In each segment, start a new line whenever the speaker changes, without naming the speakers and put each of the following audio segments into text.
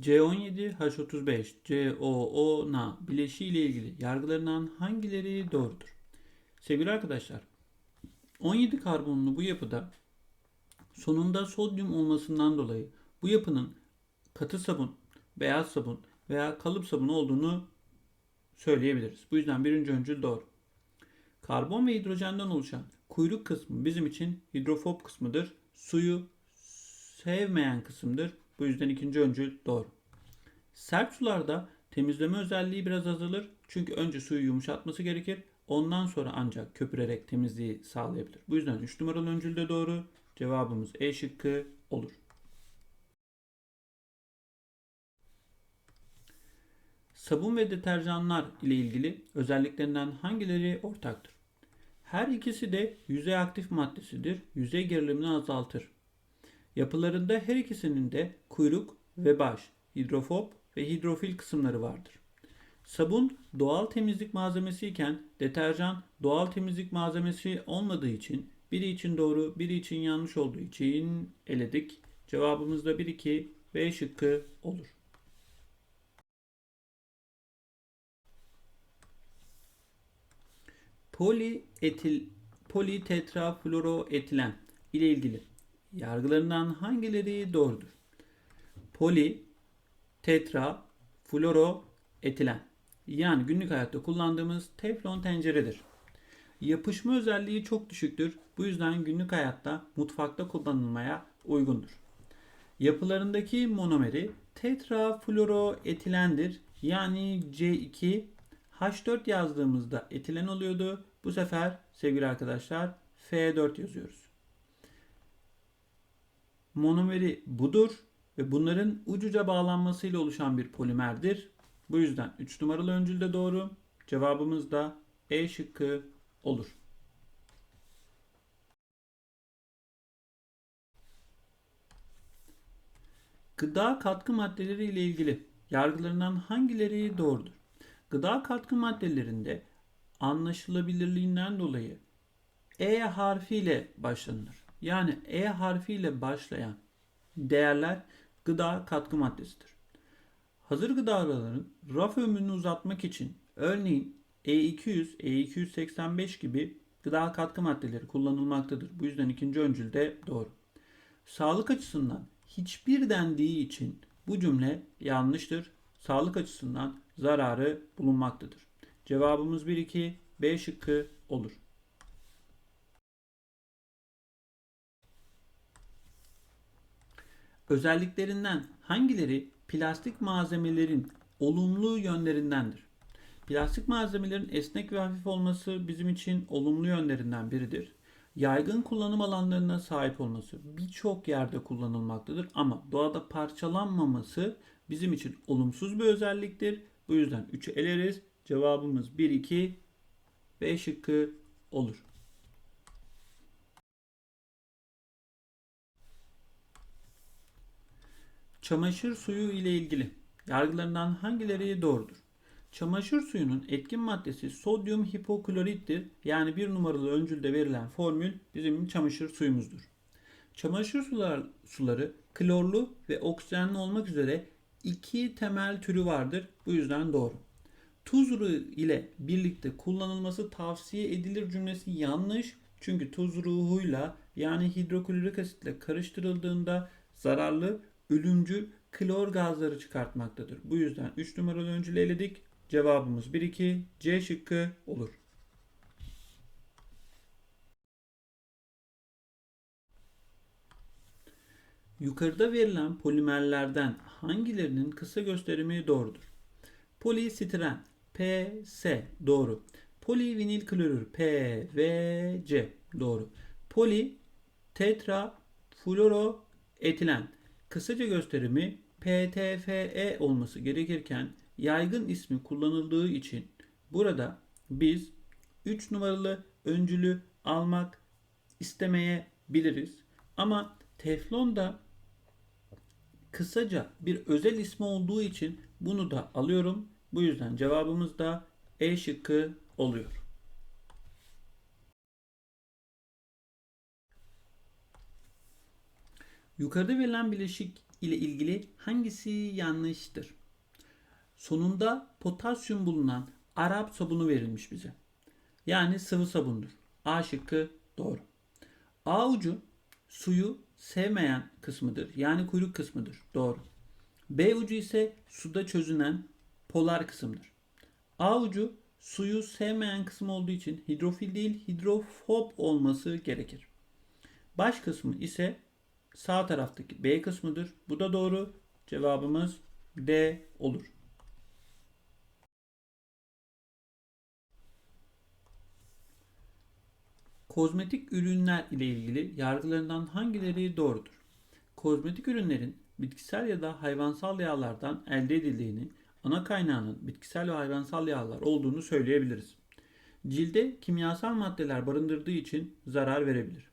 C17H35 COONA bileşiği ile ilgili yargılarından hangileri doğrudur? Sevgili arkadaşlar, 17 karbonlu bu yapıda sonunda sodyum olmasından dolayı bu yapının katı sabun, beyaz sabun veya kalıp sabun olduğunu söyleyebiliriz. Bu yüzden birinci öncül doğru. Karbon ve hidrojenden oluşan kuyruk kısmı bizim için hidrofob kısmıdır. Suyu sevmeyen kısımdır. Bu yüzden ikinci öncül doğru. Sert sularda temizleme özelliği biraz azalır. Çünkü önce suyu yumuşatması gerekir. Ondan sonra ancak köpürerek temizliği sağlayabilir. Bu yüzden 3 numaralı öncül de doğru. Cevabımız E şıkkı olur. Sabun ve deterjanlar ile ilgili özelliklerinden hangileri ortaktır? Her ikisi de yüzey aktif maddesidir. Yüzey gerilimini azaltır. Yapılarında her ikisinin de kuyruk ve baş, hidrofob ve hidrofil kısımları vardır. Sabun doğal temizlik malzemesi iken deterjan doğal temizlik malzemesi olmadığı için biri için doğru, biri için yanlış olduğu için eledik. Cevabımız da 1 2 B şıkkı olur. Polietil politetrafluoroetilen ile ilgili yargılarından hangileri doğrudur? Poli tetra fluoroetilen yani günlük hayatta kullandığımız teflon tenceredir. Yapışma özelliği çok düşüktür. Bu yüzden günlük hayatta mutfakta kullanılmaya uygundur. Yapılarındaki monomeri tetrafluoroetilendir. Yani C2 H4 yazdığımızda etilen oluyordu. Bu sefer sevgili arkadaşlar F4 yazıyoruz. Monomeri budur ve bunların ucuca bağlanmasıyla oluşan bir polimerdir. Bu yüzden 3 numaralı öncülde doğru. Cevabımız da E şıkkı olur. Gıda katkı maddeleri ile ilgili yargılarından hangileri doğrudur? Gıda katkı maddelerinde anlaşılabilirliğinden dolayı E harfiyle başlanır. Yani E harfiyle başlayan değerler gıda katkı maddesidir. Hazır gıdaların raf ömrünü uzatmak için örneğin E200, E285 gibi gıda katkı maddeleri kullanılmaktadır. Bu yüzden ikinci öncül de doğru. Sağlık açısından hiçbir dendiği için bu cümle yanlıştır. Sağlık açısından zararı bulunmaktadır. Cevabımız 1 2 B şıkkı olur. Özelliklerinden hangileri plastik malzemelerin olumlu yönlerindendir? Plastik malzemelerin esnek ve hafif olması bizim için olumlu yönlerinden biridir. Yaygın kullanım alanlarına sahip olması birçok yerde kullanılmaktadır ama doğada parçalanmaması bizim için olumsuz bir özelliktir. Bu yüzden 3'ü eleriz. Cevabımız 1 2 B şıkkı olur. Çamaşır suyu ile ilgili yargılarından hangileri doğrudur? Çamaşır suyunun etkin maddesi sodyum hipoklorittir. Yani bir numaralı öncülde verilen formül bizim çamaşır suyumuzdur. Çamaşır sular, suları klorlu ve oksijenli olmak üzere iki temel türü vardır. Bu yüzden doğru. Tuz ruhu ile birlikte kullanılması tavsiye edilir cümlesi yanlış. Çünkü tuz ruhuyla yani hidroklorik asitle karıştırıldığında zararlı, ölümcül klor gazları çıkartmaktadır. Bu yüzden 3 numaralı öncülü eledik. Cevabımız 1-2 C şıkkı olur. Yukarıda verilen polimerlerden hangilerinin kısa gösterimi doğrudur? Polistiren PS doğru. Polivinil klorür PVC doğru. Poli tetra fluoroetilen kısaca gösterimi PTFE olması gerekirken yaygın ismi kullanıldığı için burada biz 3 numaralı öncülü almak istemeyebiliriz. Ama teflon da kısaca bir özel ismi olduğu için bunu da alıyorum. Bu yüzden cevabımız da E şıkkı oluyor. Yukarıda verilen bileşik ile ilgili hangisi yanlıştır? Sonunda potasyum bulunan Arap sabunu verilmiş bize. Yani sıvı sabundur. A şıkkı doğru. A ucu suyu sevmeyen kısmıdır. Yani kuyruk kısmıdır. Doğru. B ucu ise suda çözünen polar kısımdır. A ucu suyu sevmeyen kısım olduğu için hidrofil değil hidrofob olması gerekir. Baş kısmı ise sağ taraftaki B kısmıdır. Bu da doğru. Cevabımız D olur. Kozmetik ürünler ile ilgili yargılarından hangileri doğrudur? Kozmetik ürünlerin bitkisel ya da hayvansal yağlardan elde edildiğini, ana kaynağının bitkisel ve hayvansal yağlar olduğunu söyleyebiliriz. Cilde kimyasal maddeler barındırdığı için zarar verebilir.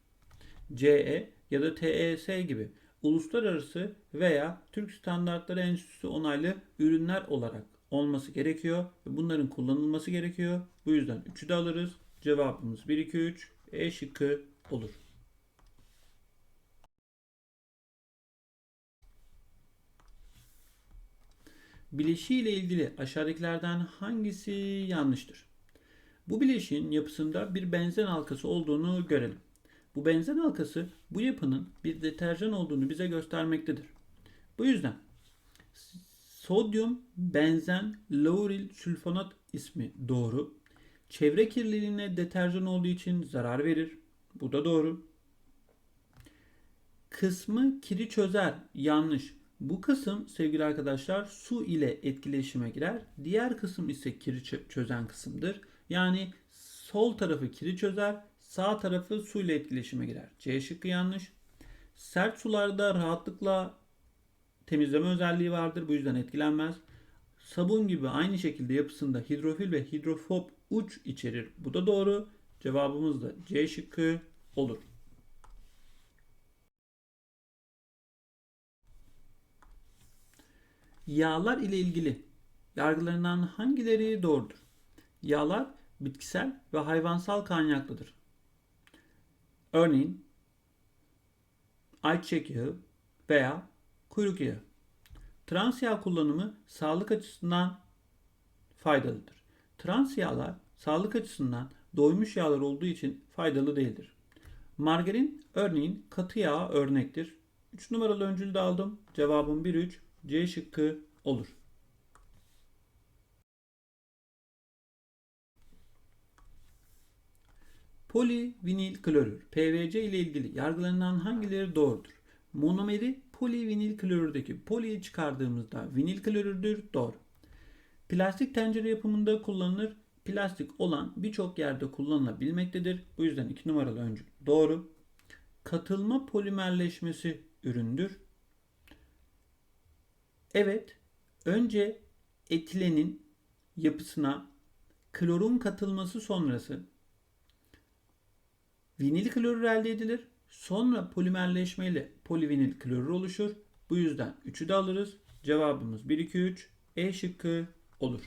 CE ya da TES gibi uluslararası veya Türk Standartları Enstitüsü onaylı ürünler olarak olması gerekiyor ve bunların kullanılması gerekiyor. Bu yüzden 3'ü de alırız. Cevabımız 1 2 3 E şıkkı olur. Bileşiği ile ilgili aşağıdakilerden hangisi yanlıştır? Bu bileşiğin yapısında bir benzen halkası olduğunu görelim. Bu benzen halkası bu yapının bir deterjan olduğunu bize göstermektedir. Bu yüzden sodyum benzen lauril sülfonat ismi doğru. Çevre kirliliğine deterjan olduğu için zarar verir. Bu da doğru. Kısmı kiri çözer. Yanlış. Bu kısım sevgili arkadaşlar su ile etkileşime girer. Diğer kısım ise kiri çözen kısımdır. Yani sol tarafı kiri çözer, sağ tarafı su ile etkileşime girer. C şıkkı yanlış. Sert sularda rahatlıkla temizleme özelliği vardır. Bu yüzden etkilenmez. Sabun gibi aynı şekilde yapısında hidrofil ve hidrofob uç içerir. Bu da doğru. Cevabımız da C şıkkı olur. Yağlar ile ilgili yargılarından hangileri doğrudur? Yağlar bitkisel ve hayvansal kaynaklıdır. Örneğin ayçiçek yağı veya kuyruk yağı. Trans yağ kullanımı sağlık açısından faydalıdır. Trans yağlar sağlık açısından doymuş yağlar olduğu için faydalı değildir. Margarin örneğin katı yağ örnektir. 3 numaralı öncülü de aldım. Cevabım 1-3. C şıkkı olur. Polivinil klorür PVC ile ilgili yargılanan hangileri doğrudur? Monomeri polivinil klorürdeki poliyi çıkardığımızda vinil klorürdür. Doğru. Plastik tencere yapımında kullanılır. Plastik olan birçok yerde kullanılabilmektedir. Bu yüzden 2 numaralı öncül. Doğru. Katılma polimerleşmesi üründür. Evet. Önce etilenin yapısına klorun katılması sonrası vinil klorür elde edilir. Sonra polimerleşmeyle polivinil klorür oluşur. Bu yüzden 3'ü de alırız. Cevabımız 1 2 3 E şıkkı olur.